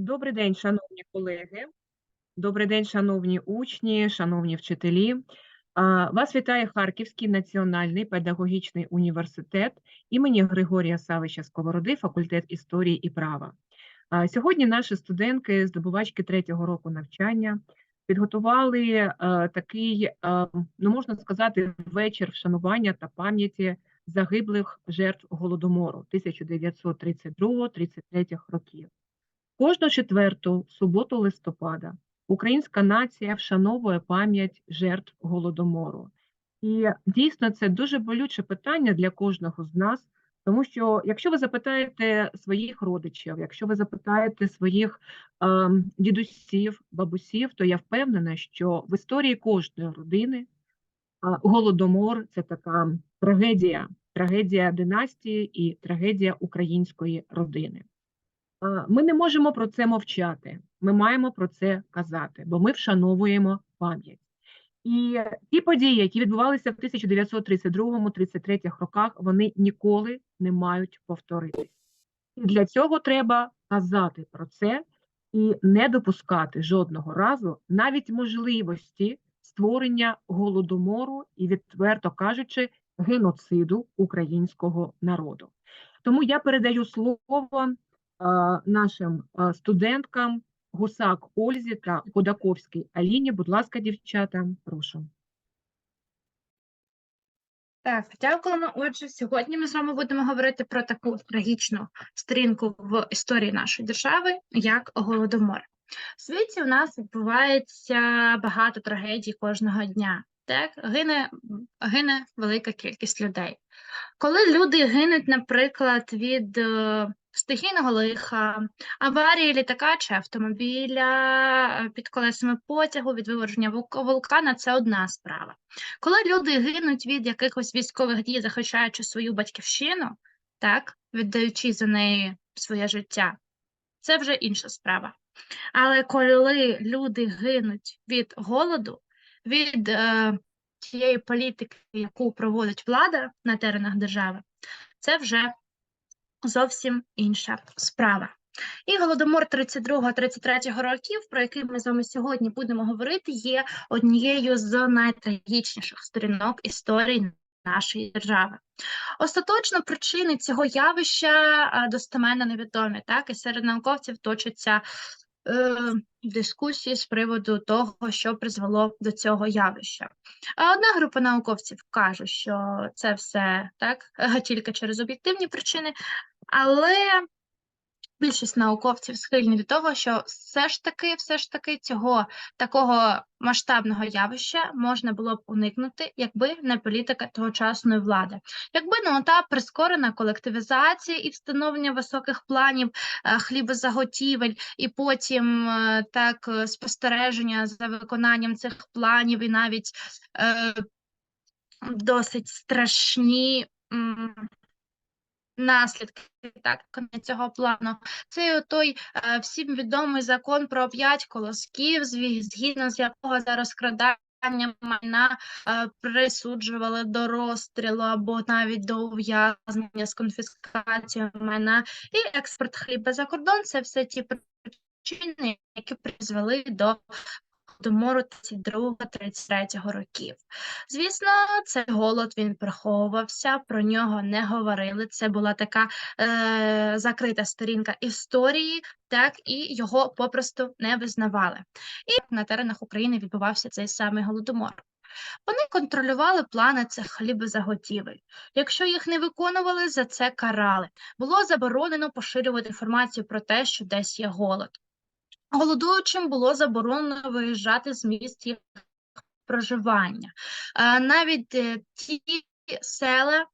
Добрий день, шановні колеги. Добрий день, шановні учні, шановні вчителі. Вас вітає Харківський національний педагогічний університет імені Григорія Савича Сковороди, факультет історії і права. Сьогодні наші студентки, здобувачки третього року навчання, підготували е, такий, е, ну можна сказати, вечір вшанування та пам'яті загиблих жертв Голодомору 1932-33 років. Кожну четверту суботу листопада українська нація вшановує пам'ять жертв Голодомору. І дійсно це дуже болюче питання для кожного з нас, тому що якщо ви запитаєте своїх родичів, якщо ви запитаєте своїх е, дідусів, бабусів, то я впевнена, що в історії кожної родини е, голодомор це така трагедія, трагедія династії і трагедія української родини. Ми не можемо про це мовчати. Ми маємо про це казати, бо ми вшановуємо пам'ять. І ті події, які відбувалися в 1932-33 роках, вони ніколи не мають повторитись. Для цього треба казати про це і не допускати жодного разу навіть можливості створення голодомору і, відверто кажучи, геноциду українського народу. Тому я передаю слово нашим студенткам Гусак Ользі та Ходаковській Аліні. Будь ласка, дівчата, прошу. Так, дякуємо. Отже, сьогодні ми з вами будемо говорити про таку трагічну сторінку в історії нашої держави, як Голодомор. В світі у нас відбувається багато трагедій кожного дня. Так, гине, гине велика кількість людей. Коли люди гинуть, наприклад, від е, стихійного лиха, аварії літака чи автомобіля е, під колесами потягу, від виверження вулкана, це одна справа. Коли люди гинуть від якихось військових дій, захищаючи свою батьківщину, так, віддаючи за неї своє життя, це вже інша справа. Але коли люди гинуть від голоду, від е, тієї політики, яку проводить влада на теренах держави, це вже зовсім інша справа. І голодомор 32-33 років, про який ми з вами сьогодні будемо говорити, є однією з найтрагічніших сторінок історії нашої держави. Остаточно причини цього явища е, достеменно невідомі, так і серед науковців точаться дискусії з приводу того, що призвело до цього явища. А одна група науковців каже, що це все так е, тільки через об'єктивні причини, але більшість науковців схильні до того, що все ж таки, все ж таки цього такого масштабного явища можна було б уникнути, якби не політика тогочасної влади, якби не та прискорена колективізація і встановлення високих планів е, хлібозаготівель, і потім е, так е, спостереження за виконанням цих планів, і навіть е, досить страшні. Наслідки так цього плану. Це той е, всім відомий закон про п'ять колосків, згідно з якого за розкрадання майна е, присуджували до розстрілу або навіть до ув'язнення з конфіскацією майна і експорт хліба за кордон. Це все ті причини, які призвели до Голодомору 32-33 років. Звісно, цей голод він приховувався, про нього не говорили. Це була така е, закрита сторінка історії, так і його попросту не визнавали. І на теренах України відбувався цей самий голодомор. Вони контролювали плани цих хлібозаготівель. Якщо їх не виконували, за це карали. Було заборонено поширювати інформацію про те, що десь є голод. Голодуючим було заборонено виїжджати з місць їх проживання. Е, Навіть е, ті села,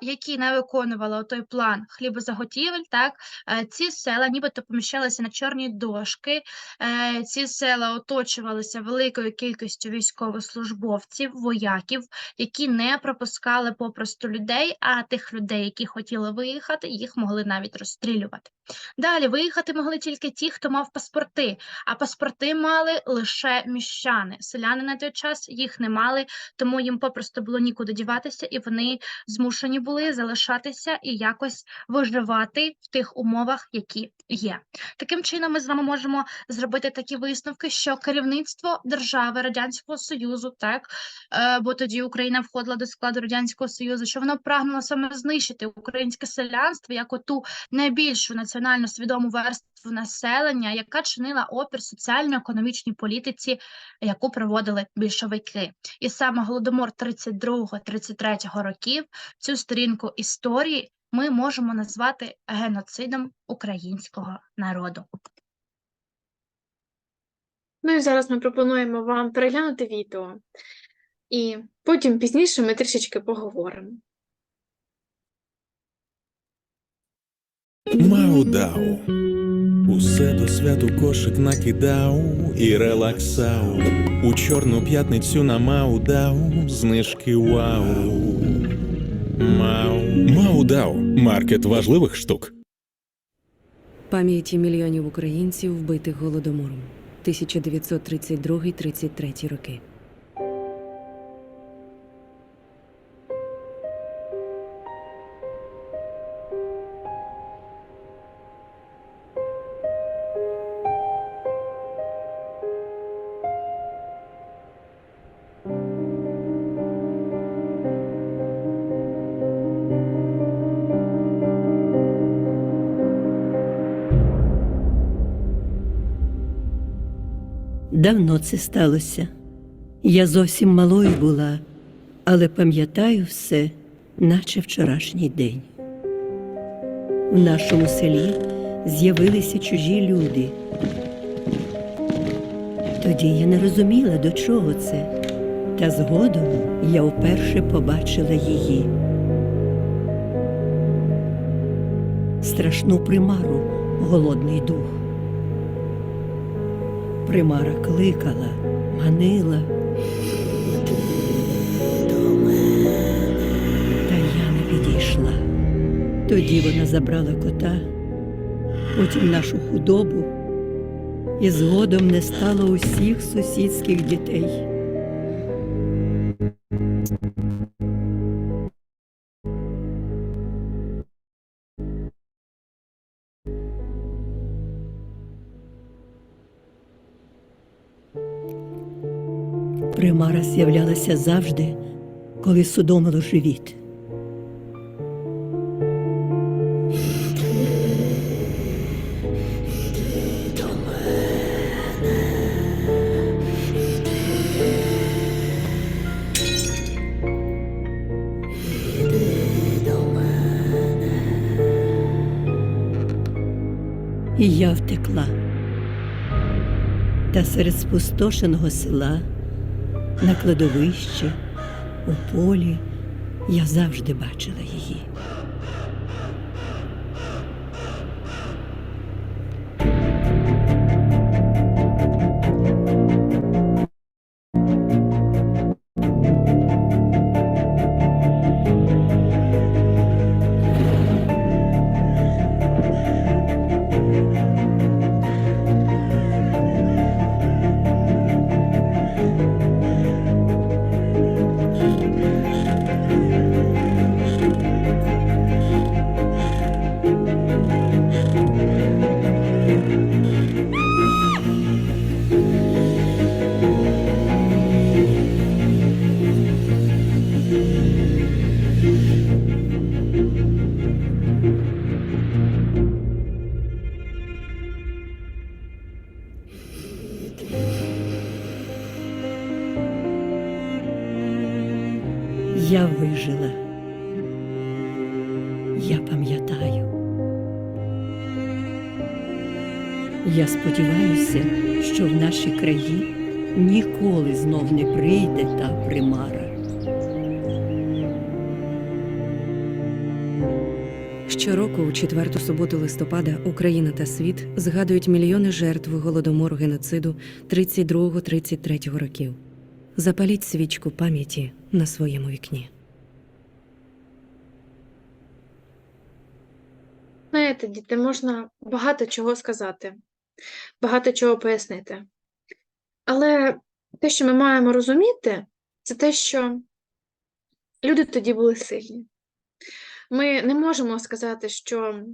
які не виконували той план хлібозаготівель, так, е, ці села нібито поміщалися на чорні дошки, е, ці села оточувалися великою кількістю військовослужбовців, вояків, які не пропускали попросту людей, а тих людей, які хотіли виїхати, їх могли навіть розстрілювати. Далі виїхати могли тільки ті, хто мав паспорти, а паспорти мали лише міщани. Селяни на той час їх не мали, тому їм попросту було нікуди діватися, і вони змушені були залишатися і якось виживати в тих умовах, які є. Таким чином, ми з вами можемо зробити такі висновки, що керівництво держави Радянського Союзу, так е, бо тоді Україна входила до складу Радянського Союзу, що воно прагнуло саме знищити українське селянство як оту найбільшу національно свідому верству населення, яка чинила опір соціально-економічній політиці, яку проводили більшовики. І саме голодомор 32-33 років цю сторінку історії ми можемо назвати геноцидом українського народу. Ну і зараз ми пропонуємо вам переглянути відео, і потім пізніше ми трішечки поговоримо. Маудау. Усе до святу кошик накидав і релаксав. У чорну п'ятницю на Маудау знижки вау. Мау. Маудау. Маркет важливих штук. Пам'яті мільйонів українців, вбитих голодомором 1932-33 роки. Це сталося. Я зовсім малою була, але пам'ятаю все, наче вчорашній день. В нашому селі з'явилися чужі люди. Тоді я не розуміла, до чого це, та згодом я вперше побачила її. Страшну примару голодний дух. Примара кликала, манила. Та я не підійшла. Тоді вона забрала кота, потім нашу худобу, і згодом не стало усіх сусідських дітей. Примара з'являлася завжди, коли судомило живіт. І я втекла. Та серед спустошеного села на кладовищі, у полі я завжди бачила її. Я сподіваюся, що в наші краї ніколи знов не прийде та примара. Щороку, у четверту суботу листопада, Україна та світ згадують мільйони жертв голодомору геноциду 32-33 років. Запаліть свічку пам'яті на своєму вікні. Знаєте, діти, можна багато чого сказати, багато чого пояснити. Але те, що ми маємо розуміти, це те, що люди тоді були сильні. Ми не можемо сказати, що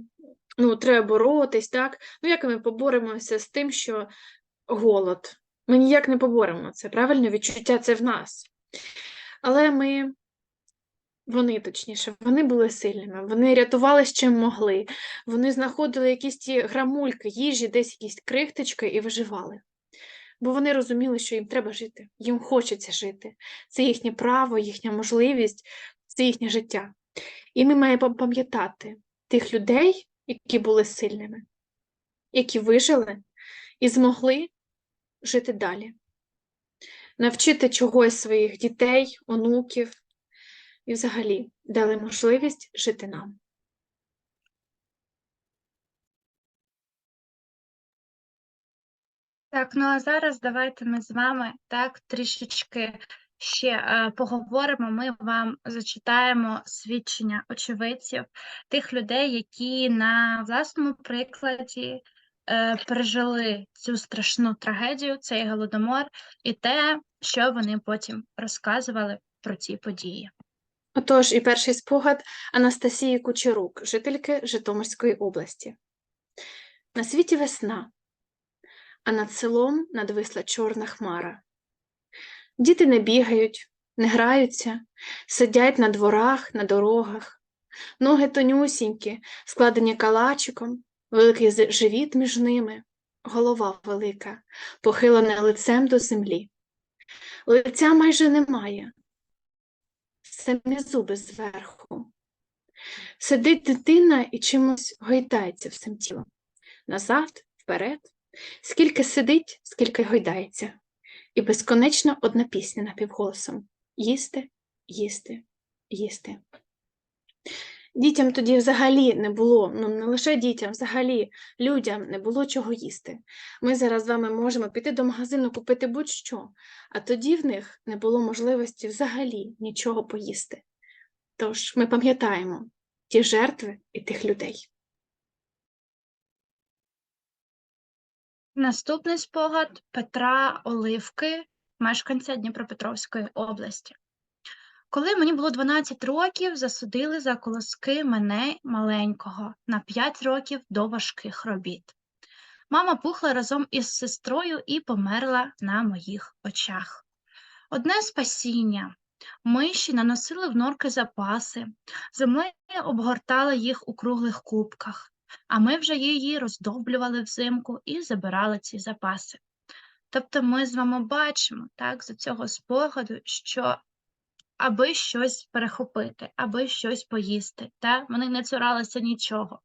ну, треба боротись, так? Ну, як ми поборемося з тим, що голод? Ми ніяк не поборемо це, правильно? Відчуття це в нас. Але ми, вони точніше, вони були сильними, вони рятувались чим могли, вони знаходили якісь ті грамульки їжі, десь якісь крихточки і виживали. Бо вони розуміли, що їм треба жити, їм хочеться жити. Це їхнє право, їхня можливість, це їхнє життя. І ми маємо пам'ятати тих людей, які були сильними, які вижили і змогли жити далі, навчити чогось своїх дітей, онуків і взагалі дали можливість жити нам. Так, ну а зараз давайте ми з вами так трішечки ще е, поговоримо. Ми вам зачитаємо свідчення очевидців, тих людей, які на власному прикладі е, пережили цю страшну трагедію, цей голодомор, і те, що вони потім розказували про ці події. Отож, і перший спогад Анастасії Кучерук, жительки Житомирської області. На світі весна, а над селом надвисла чорна хмара. Діти не бігають, не граються, сидять на дворах, на дорогах, ноги тонюсінькі, складені калачиком, великий живіт між ними, голова велика, похилена лицем до землі. Лиця майже немає, самі зуби зверху. Сидить дитина і чимось гойдається всім тілом. Назад, вперед, скільки сидить, скільки гойдається. І безконечно одна пісня напівголосом їсти, їсти, їсти. Дітям тоді взагалі не було, ну не лише дітям, взагалі людям не було чого їсти. Ми зараз з вами можемо піти до магазину купити будь-що, а тоді в них не було можливості взагалі нічого поїсти. Тож ми пам'ятаємо ті жертви і тих людей. Наступний спогад Петра Оливки, мешканця Дніпропетровської області. Коли мені було 12 років, засудили за колоски мене маленького на 5 років до важких робіт. Мама пухла разом із сестрою і померла на моїх очах. Одне спасіння. Миші наносили в норки запаси, зимою обгортали їх у круглих кубках, а ми вже її роздоблювали взимку і забирали ці запаси. Тобто ми з вами бачимо так, з цього спогаду, що аби щось перехопити, аби щось поїсти, та? вони не цуралися нічого.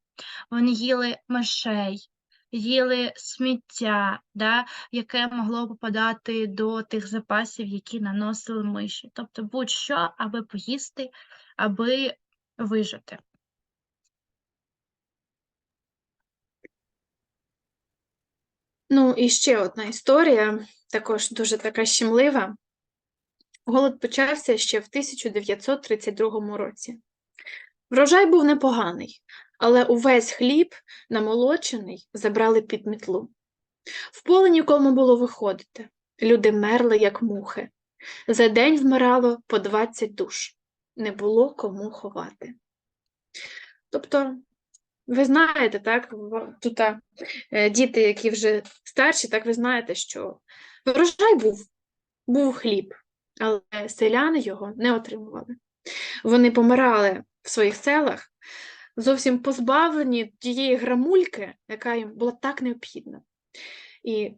Вони їли мишей, їли сміття, да? яке могло попадати до тих запасів, які наносили миші. Тобто будь-що, аби поїсти, аби вижити. Ну і ще одна історія, також дуже така щемлива. Голод почався ще в 1932 році. Врожай був непоганий, але увесь хліб, намолочений, забрали під мітлу. В поле нікому було виходити. Люди мерли, як мухи. За день вмирало по 20 душ. Не було кому ховати. Тобто, ви знаєте, так, тут е, діти, які вже старші, так ви знаєте, що врожай був, був хліб, але селяни його не отримували. Вони помирали в своїх селах, зовсім позбавлені тієї грамульки, яка їм була так необхідна. І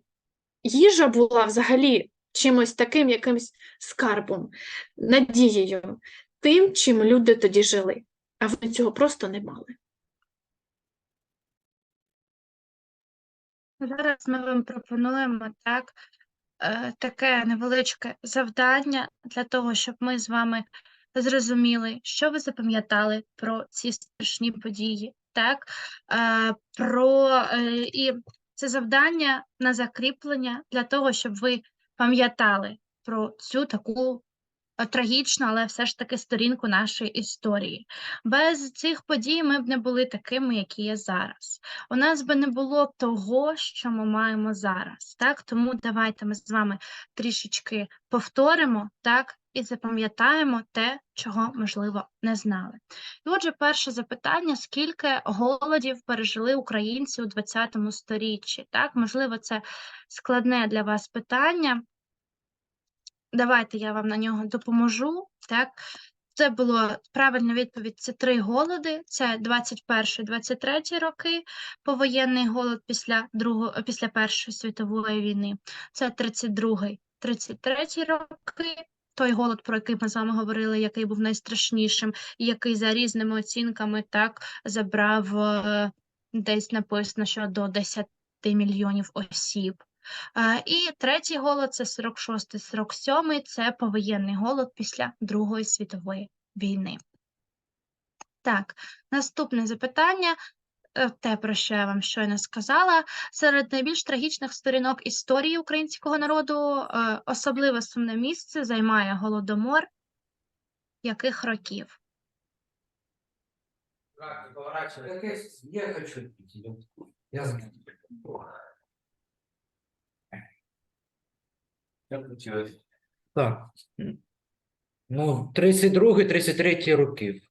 їжа була взагалі чимось таким, якимось скарбом, надією, тим, чим люди тоді жили, а вони цього просто не мали. Зараз ми вам пропонуємо так, таке невеличке завдання для того, щоб ми з вами зрозуміли, що ви запам'ятали про ці страшні події, так, е, про, е, і це завдання на закріплення для того, щоб ви пам'ятали про цю таку е, трагічну, але все ж таки сторінку нашої історії. Без цих подій ми б не були такими, які є зараз. У нас би не було того, що ми маємо зараз. Так, тому давайте ми з вами трішечки повторимо так і запам'ятаємо те, чого можливо не знали. І отже, перше запитання: скільки голодів пережили українці у 20 сторіччі? Так, можливо, це складне для вас питання. Давайте я вам на нього допоможу. Так, це було правильна відповідь: це три голоди: це 21-23 роки, повоєнний голод після другого після Першої світової війни. Це 32-33 роки. Той голод, про який ми з вами говорили, який був найстрашнішим, і який за різними оцінками так забрав е, десь написано, що до 10 мільйонів осіб. Е, І третій голод це 46-47, це повоєнний голод після Другої світової війни. Так, наступне запитання, е, те, про що я вам щойно сказала. Серед найбільш трагічних сторінок історії українського народу е, особливе сумне місце займає Голодомор яких років? Я хочу. Я знаю. Как получилось? Так. Ну, 32 33 роки.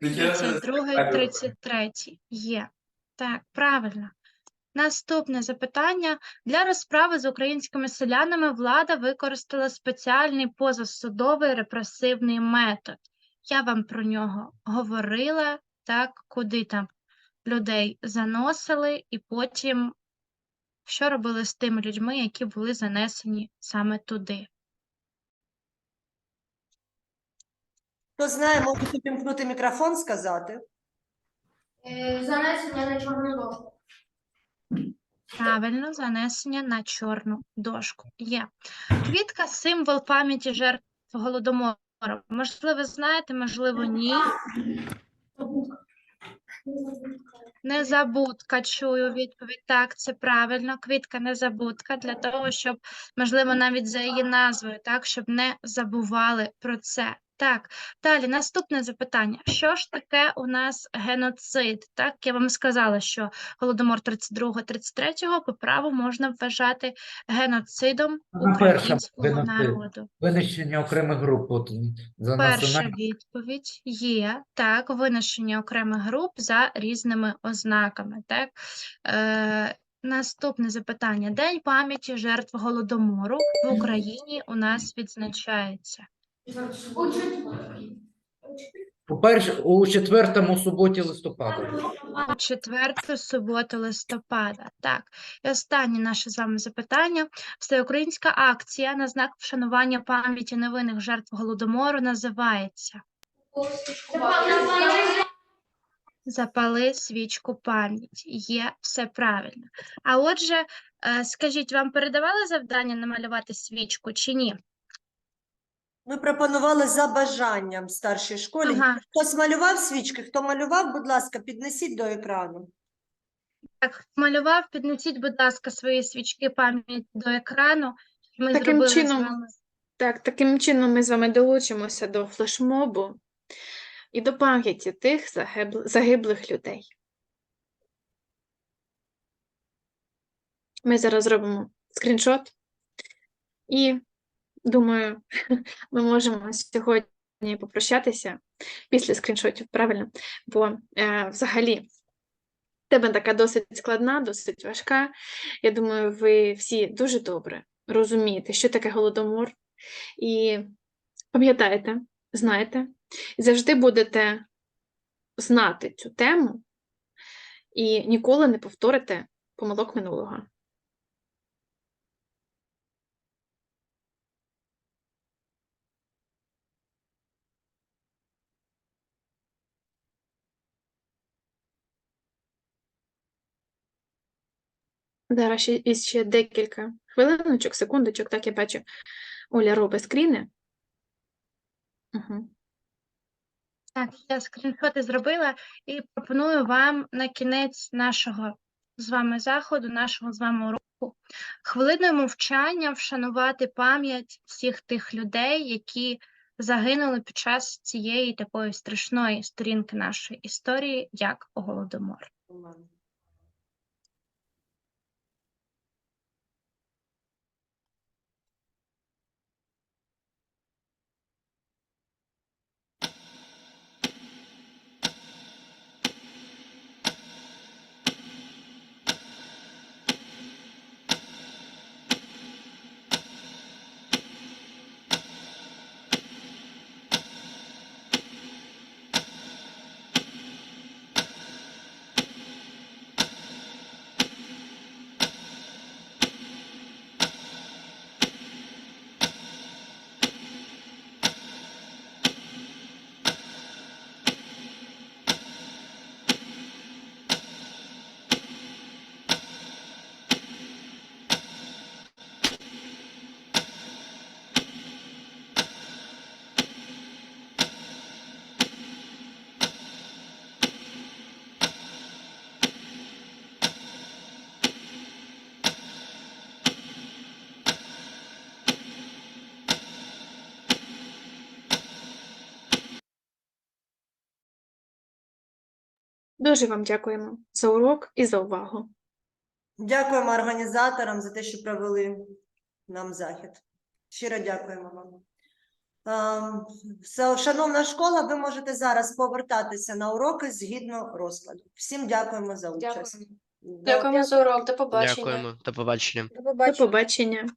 32, 33. Є. Так, правильно. Наступне запитання. Для розправи з українськими селянами влада використала спеціальний позасудовий репресивний метод. Я вам про нього говорила, так, куди там людей заносили, і потім що робили з тими людьми, які були занесені саме туди. Хто знає, може увімкнути мікрофон сказати. Е, Занесення на чорну дошку. Правильно, занесення на чорну дошку. Є. Квітка символ пам'яті жертв голодомору. Можливо, знаєте, можливо, ні. Незабудка, чую відповідь. Так, це правильно. Квітка незабудка для того, щоб, можливо, навіть за її назвою, так, щоб не забували про це. Так, далі наступне запитання. Що ж таке у нас геноцид? Так, я вам сказала, що Голодомор 32-33 по праву можна вважати геноцидом українського геноцид. народу. Винищення окремих груп. От, за Перша національні. відповідь є так, винищення окремих груп за різними ознаками. Так? Е, наступне запитання. День пам'яті жертв Голодомору в Україні у нас відзначається. У четвертій. По-перше, у четвертому суботі листопада. У четверту суботу листопада. Так, і останнє наше з вами запитання. Всеукраїнська акція на знак вшанування пам'яті невинних жертв Голодомору називається Запали свічку пам'яті. Є все правильно. А отже, е, скажіть, вам передавали завдання намалювати свічку чи ні? Ми пропонували за бажанням в старшій школі. Ага, Хтось малював свічки? Хто малював, будь ласка, піднесіть до екрану. так, малював, піднесіть, будь ласка, свої свічки пам'яті до екрану. Ми Таким зробили з чином, вами Так, таким чином ми з вами долучимося до флешмобу і до пам'яті тих загибл- загиблих людей. Ми зараз зробимо скріншот, і думаю, ми можемо сьогодні попрощатися після скріншотів, правильно? Бо е, взагалі тема така досить складна, досить важка. Я думаю, ви всі дуже добре розумієте, що таке голодомор. І пам'ятаєте, знаєте, і завжди будете знати цю тему і ніколи не повторите помилок минулого. Зараз ще, і ще декілька хвилиночок, секундочок, так я бачу, Оля робить скріни. Угу. Так, я скріншоти зробила і пропоную вам на кінець нашого з вами заходу, нашого з вами уроку хвилиною мовчання вшанувати пам'ять всіх тих людей, які загинули під час цієї такої страшної сторінки нашої історії, як Голодомор. Дуже вам дякуємо за урок і за увагу. Дякуємо організаторам за те, що провели нам захід. Щиро дякуємо вам. Ем, Шановна школа, ви можете зараз повертатися на уроки згідно розкладу. Всім дякуємо за участь. Дякуємо. Дякуємо за урок. До побачення. Дякуємо, до побачення. До До побачення. побачення.